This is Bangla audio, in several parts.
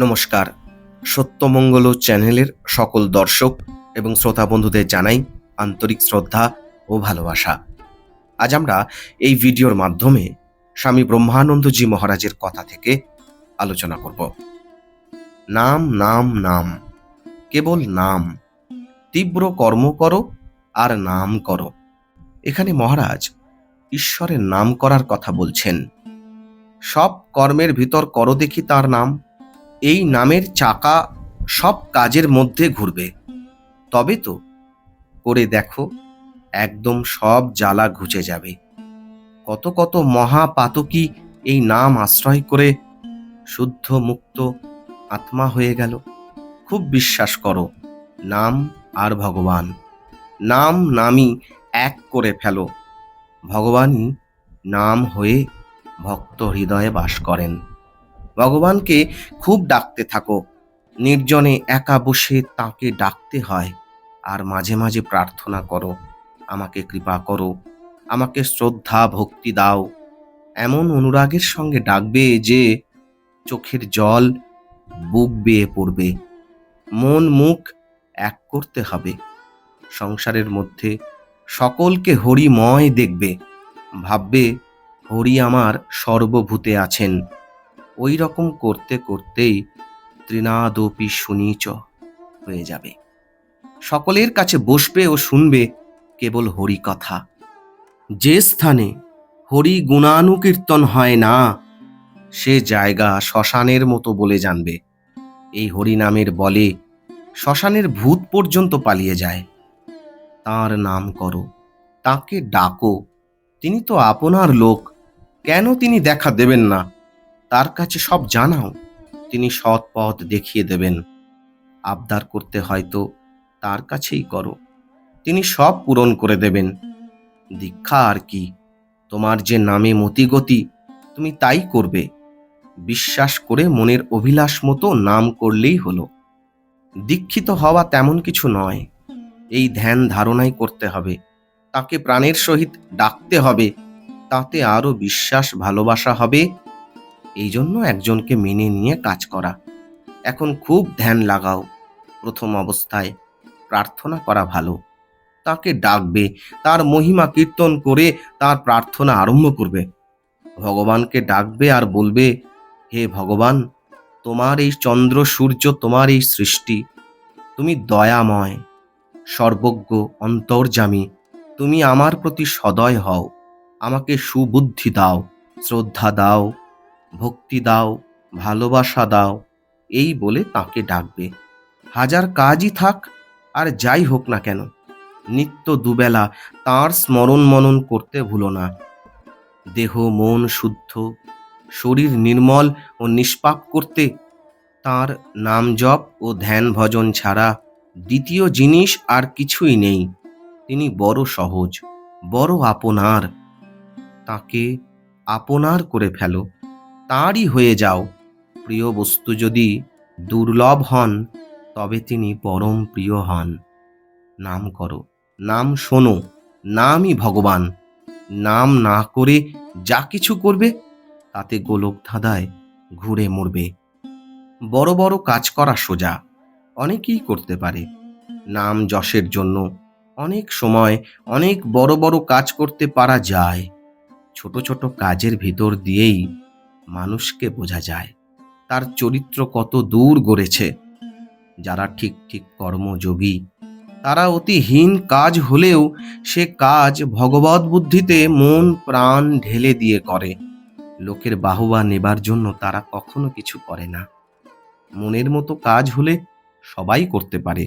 নমস্কার। সত্যমঙ্গল চ্যানেলের সকল দর্শক এবং শ্রোতা বন্ধুদের জানাই আন্তরিক শ্রদ্ধা ও ভালোবাসা। আজ আমরা এই ভিডিওর মাধ্যমে স্বামী ব্রহ্মানন্দজি মহারাজের কথা থেকে আলোচনা করব। নাম নাম নাম, কেবল নাম, তীব্র কর্ম করো আর নাম করো। এখানে মহারাজ ঈশ্বরের নাম করার কথা বলছেন। সব কর্মের ভিতর করো দেখি তার নাম। এই নামের চাকা সব কাজের মধ্যে ঘুরবে। তবে তো, করে দেখো, একদম সব জ্বালা ঘুচে যাবে। কত কত মহাপাতকী এই নাম আশ্রয় করে শুদ্ধ মুক্ত আত্মা হয়ে গেল। খুব বিশ্বাস করো, নাম আর ভগবান। নাম নামই এক করে ফেলো। ভগবানই নাম হয়ে ভক্ত হৃদয়ে বাস করেন। ভগবানকে খুব ডাকতে থাকো। নির্জনে একা বসে তাকে ডাকতে হয় আর মাঝে মাঝে প্রার্থনা করো, আমাকে কৃপা করো, আমাকে শ্রদ্ধা, ভক্তি দাও। এমন অনুরাগের সঙ্গে ডাকবে যে চোখের জল বুক বেয়ে পড়বে। মন মুখ এক করতে হবে। সংসারের মধ্যে সকলকে হরিময় দেখবে। ভাববে, হরি আমার সর্বভূতে আছেন। ওই রকম করতে করতেই ত্রিনাদপি সুনীচ হয়ে যাবে। সকলের কাছে বসবে ও শুনবে কেবল হরি কথা যে স্থানে হরি গুণানুকীর্তন হয় না, সে জায়গা শ্মশানের মতো বলে জানবে। এই হরিনামের বলে শ্মশানের ভূত পর্যন্ত পালিয়ে যায়। তার নাম করো, তাকে ডাকো। তিনি তো আপনার লোক, কেন তিনি দেখা দেবেন না? তার কাছে সব জানাও। তিনি সৎ পথ দেখিয়ে দেবেন। আবদার করতে হয়তো তার কাছেই করো। তিনি সব পূরণ করে দেবেন। দীক্ষা আর কি। তোমার যে নামে মতিগতি, তুমি তাই করবে। বিশ্বাস করে মনের অভিলাষ মতো নাম করলেই হলো। দীক্ষিত হওয়া তেমন কিছু নয়। এই ধ্যান ধারণাই করতে হবে। তাকে প্রাণের সহিত ডাকতে হবে। তাতে আরও বিশ্বাস, ভালোবাসা হবে। এই জন্য একজনকে মেনে নিয়ে কাজ করা। এখন খুব ধ্যান লাগাও। প্রথম অবস্থায় প্রার্থনা করা ভালো। তাকে ডাকবে, তার মহিমা কীর্তন করে তার প্রার্থনা আরম্ভ করবে। ভগবানকে ডাকবে আর বলবে, হে ভগবান, তোমার এই চন্দ্র সূর্য তোমার এই সৃষ্টি। তুমি দয়াময়, সর্বজ্ঞ অন্তর্জামী তুমি আমার প্রতি সদয় হও। আমাকে সুবুদ্ধি দাও, শ্রদ্ধা দাও ভক্তি দাও, ভালোবাসা দাও, এই বলে তাকে ডাকবে। হাজার কাজই থাক, আর যাই হোক না কেন, নিত্য দুবেলা তাঁর স্মরণ মনন করতে ভুলো না। দেহ মন শুদ্ধ, শরীর নির্মল ও নিষ্পাপ করতে তার নাম জপ ও ধ্যান ভজন ছাড়া দ্বিতীয় জিনিস আর কিছুই নেই। তিনি বড় সহজ, বড় আপনার। তাকে আপনার করে ফেলো। তাঁরই হয়ে যাও। প্রিয় বস্তু যদি দুর্লভ হন, তবে তিনি পরম প্রিয় হন। নাম করো, নাম শোনো, নামই ভগবান। নাম না করে যা কিছু করবে, তাতে গোলক ধাঁধায় ঘুরে মরবে। বড় বড় কাজ করা সোজা, অনেকেই করতে পারে। নাম যশের জন্য অনেক সময় অনেক বড় বড় কাজ করতে পারা যায়। ছোট ছোট কাজের ভিতর দিয়েই মানুষকে বোঝা যায়। তার চরিত্র কত দূর গড়েছে। যারা ঠিক ঠিক কর্মযোগী, তারা অতি হীন কাজ হলেও সে কাজ ভগবত বুদ্ধিতে মন, প্রাণ ঢেলে দিয়ে করে। লোকের বাহুবা নেবার জন্য তারা কখনো কিছু করে না। মনের মতো কাজ হলে সবাই করতে পারে।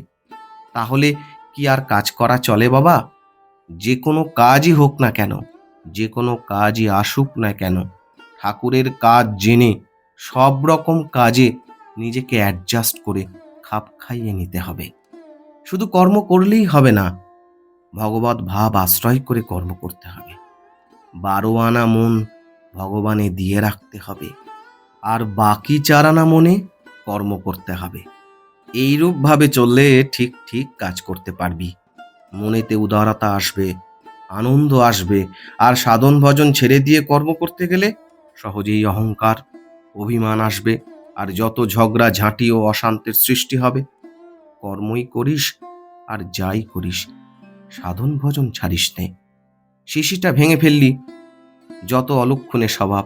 তাহলে কি আর কাজ করা চলে বাবা? যে কোনো কাজই হোক না কেন, যে কোনো কাজই আসুক না কেন। ঠাকুরের কাজ জেনে, সব রকম কাজে নিজেকে অ্যাডজাস্ট করে খাপ খাইয়ে নিতে হবে। শুধু কর্ম করলেই হবে না, ভগবত ভাব আশ্রয় করে কর্ম করতে হবে। বারো আনা মন ভগবানে দিয়ে রাখতে হবে, আর বাকি চার আনা মনে কর্ম করতে হবে। এইরূপভাবে চললে ঠিক ঠিক কাজ করতে পারবি। মনেতে উদারতা আসবে, আনন্দ আসবে, আর সাধন ভজন ছেড়ে দিয়ে কর্ম করতে গেলে সহজেই অহংকার, অভিমান আসবে আর যত ঝগড়া, ঝাঁটি ও অশান্তের সৃষ্টি হবে, কর্মই করিস আর যাই করিস, সাধন ভজন ছাড়িস নে। শিশিটা ভেঙে ফেললি, যত অলক্ষণে স্বভাব,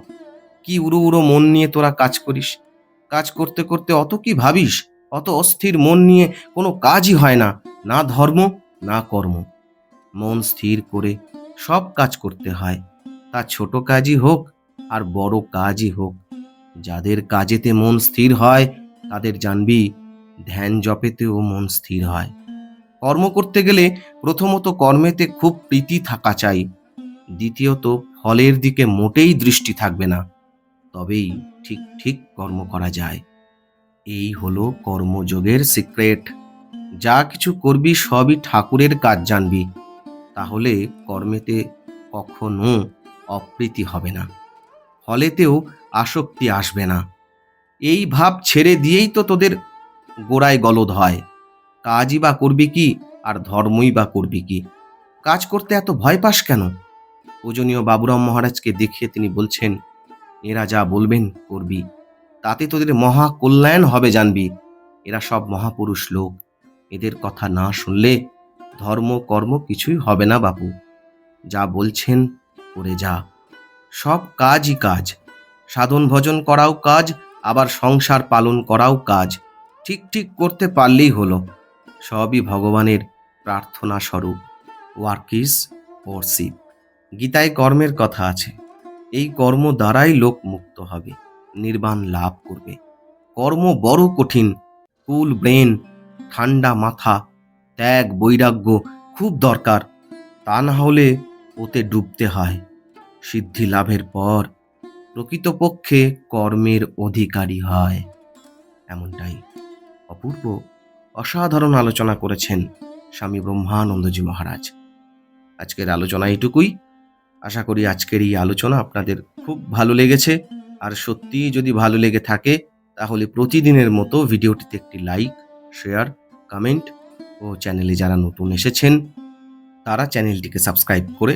কি উড়ো উড়ো মন নিয়ে তোরা কাজ করিস, কাজ করতে করতে অত কি ভাবিস, অত অস্থির মন নিয়ে কোনো কাজই হয় না না ধর্ম, না কর্ম। মন স্থির করে সব কাজ করতে হয়, তা ছোট কাজই হোক আর বড় কাজই হোক। যাদের কাজেতে মন স্থির হয়, তাদের জানবি ধ্যান জপেতেও মন স্থির হয়। কর্ম করতে গেলে প্রথমত কর্মেতে খুব প্রীতি থাকা চাই। দ্বিতীয়ত, ফলের দিকে মোটেই দৃষ্টি থাকবে না। তবেই ঠিক ঠিক কর্ম করা যায়। এই হলো কর্মযোগের সিক্রেট। যা কিছু করবি, সবই ঠাকুরের কাজ জানবি। তাহলে কর্মেতে কখনো অপ্রীতি হবে না। ফলেতেও আসক্তি আসবে না। এই ভাব ছেড়ে দিয়েই তো তোদের গোড়ায় গলদ হয়। কাজই বা করবি কি আর ধর্মই বা করবি কি? কাজ করতে এত ভয় পাস কেন? পূজনীয় বাবুরাম মহারাজকে দেখিয়ে তিনি বলছেন, এরা যা বলবেন করবি। তাতে তোদের মহা কল্যাণ হবে জানবি। এরা সব মহাপুরুষ লোক। এদের কথা না শুনলে ধর্ম কর্ম কিছুই হবে না বাপু। যা বলছেন করে যা। সব কাজই কাজ। সাধন ভজন করাও কাজ, আবার সংসার পালন করাও কাজ। ঠিক ঠিক করতে পারলেই হলো। সবই ভগবানের প্রার্থনা স্বরূপ। ওয়ার্ক ইজ ওরশিপ গীতায় কর্মের কথা আছে। এই কর্ম দ্বারাই লোক মুক্ত হবে, নির্বাণ লাভ করবে। কর্ম বড় কঠিন। কুল, ব্রেন ঠান্ডা মাথা, ত্যাগ, বৈরাগ্য খুব দরকার। তা না হলে ওতে ডুবতে হয়। সিদ্ধি লাভের পর প্রকৃতপক্ষে কর্মের অধিকারী হয়। এমনটাই অপূর্ব, অসাধারণ আলোচনা করেছেন স্বামী ব্রহ্মানন্দজি মহারাজ। আজকের আলোচনা এটুকুই আশা করি আজকের এই আলোচনা আপনাদের খুব ভালো লেগেছে। আর সত্যিই যদি ভালো লেগে থাকে, তাহলে প্রতিদিনের মতো ভিডিওটিতে একটি লাইক, শেয়ার, কমেন্ট ও চ্যানেলে যারা নতুন এসেছেন, তারা চ্যানেলটিকে সাবস্ক্রাইব করে